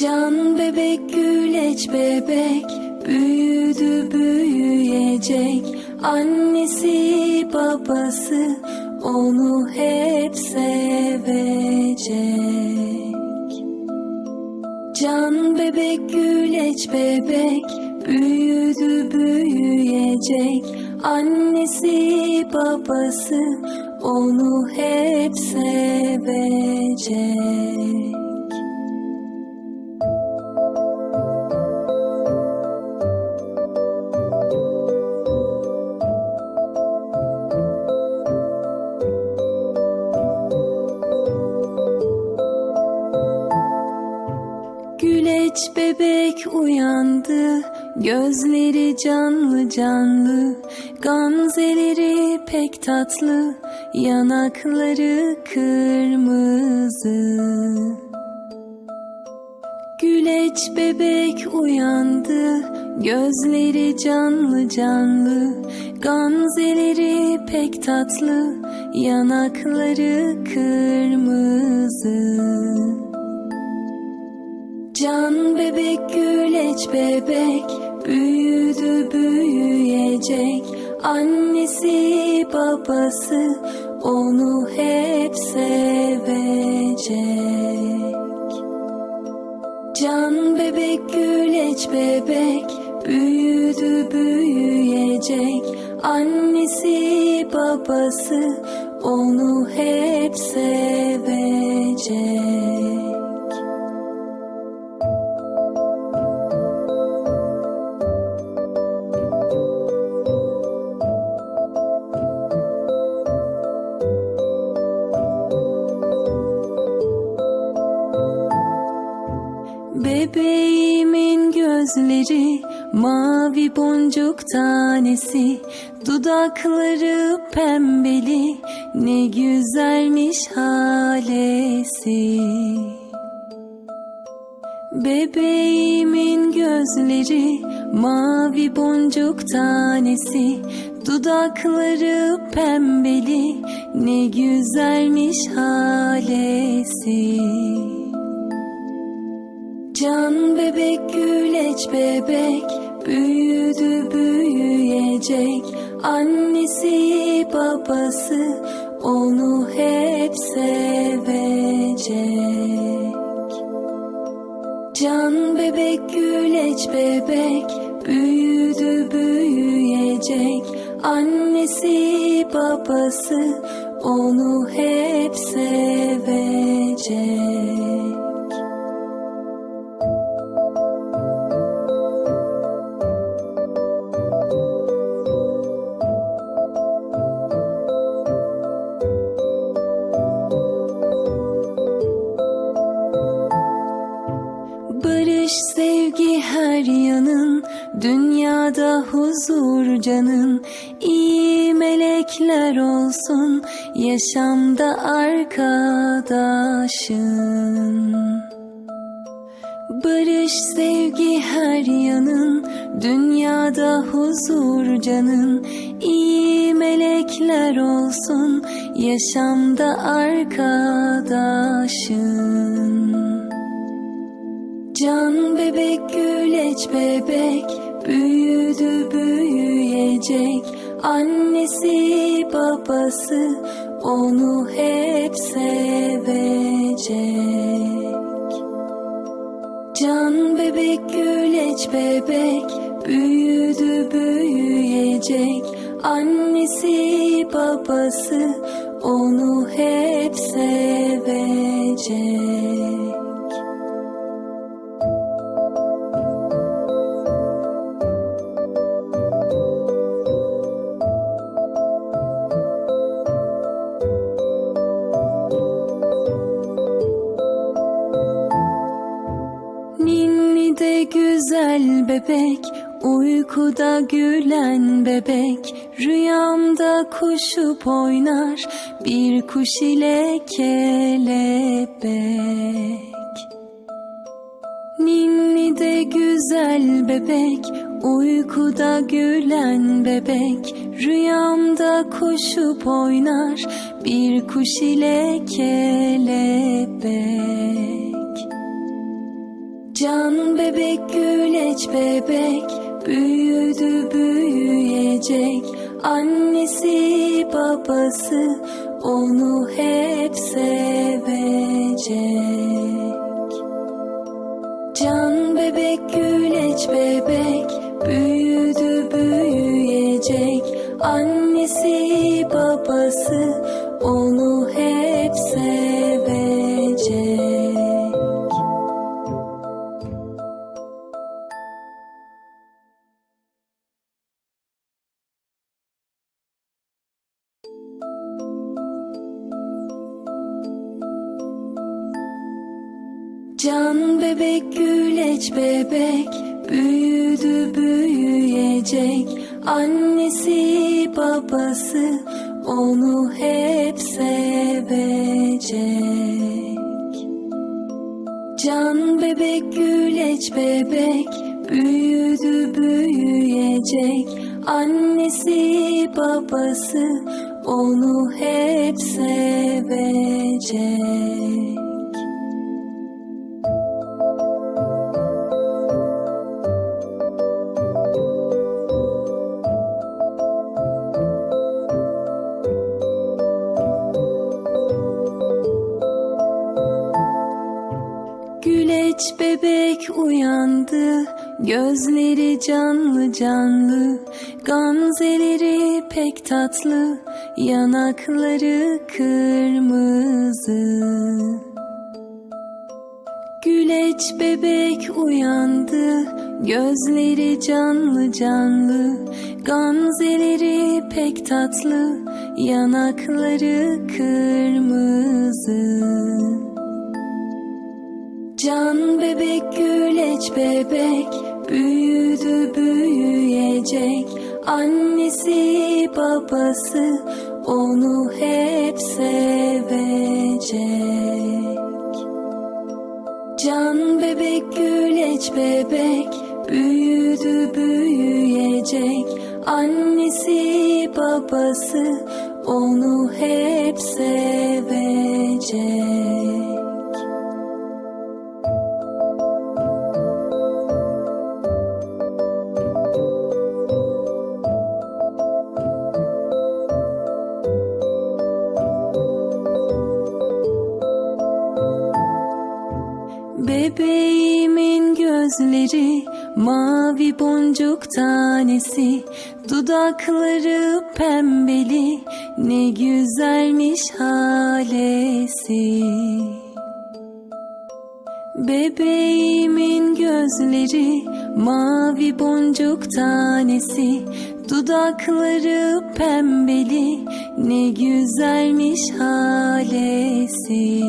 Can bebek güleç bebek büyüdü büyüyecek. Annesi babası onu hep sevecek. Can bebek güleç bebek büyüdü büyüyecek. Annesi babası onu hep sevecek Güleç bebek uyandı, gözleri canlı canlı, gamzeleri pek tatlı, yanakları kırmızı. Güleç bebek uyandı, gözleri canlı canlı, gamzeleri pek tatlı, yanakları kırmızı. Bebek güleç bebek büyüdü büyüyecek annesi babası onu hep sevecek. Can bebek güleç bebek büyüdü büyüyecek annesi babası onu hep sevecek. Bebeğimin gözleri mavi boncuk tanesi Dudakları pembeli ne güzelmiş halesi. Bebeğimin gözleri mavi boncuk tanesi Dudakları pembeli ne güzelmiş halesi Can bebek güleç bebek büyüdü büyüyecek annesi babası onu hep sevecek. Can bebek güleç bebek büyüdü büyüyecek annesi babası onu hep sevecek. Her yanın Dünyada huzur canın iyi melekler olsun Yaşamda arkadaşın. Barış sevgi her yanın Dünyada huzur canın iyi melekler olsun Yaşamda arkadaşın Can bebek güleç bebek büyüdü büyüyecek annesi babası onu hep sevecek. Can bebek güleç bebek büyüdü büyüyecek annesi babası onu hep sevecek. Bebek, uykuda gülen bebek, rüyamda koşup oynar, bir kuş ile kelebek. Ninni de güzel bebek, uykuda gülen bebek, rüyamda koşup oynar, bir kuş ile kelebek. Can bebek güleç bebek büyüdü büyüyecek. Annesi babası onu hep sevecek. Can bebek güleç bebek büyüdü büyüyecek. Annesi babası onu Can bebek güleç bebek büyüdü büyüyecek. Annesi babası onu hep sevecek. Can bebek güleç bebek büyüdü büyüyecek. Annesi babası onu hep sevecek Güleç bebek uyandı Gözleri canlı canlı Gamzeleri pek tatlı Yanakları kırmızı. Güleç bebek uyandı Gözleri canlı canlı Gamzeleri pek tatlı Yanakları kırmızı Can bebek güleç bebek büyüdü büyüyecek. Annesi babası onu hep sevecek. Can bebek güleç bebek büyüdü büyüyecek. Annesi babası onu hep sevecek Bebeğimin gözleri mavi boncuk tanesi Dudakları pembeli ne güzelmiş halesi. Bebeğimin gözleri mavi boncuk tanesi Dudakları pembeli ne güzelmiş halesi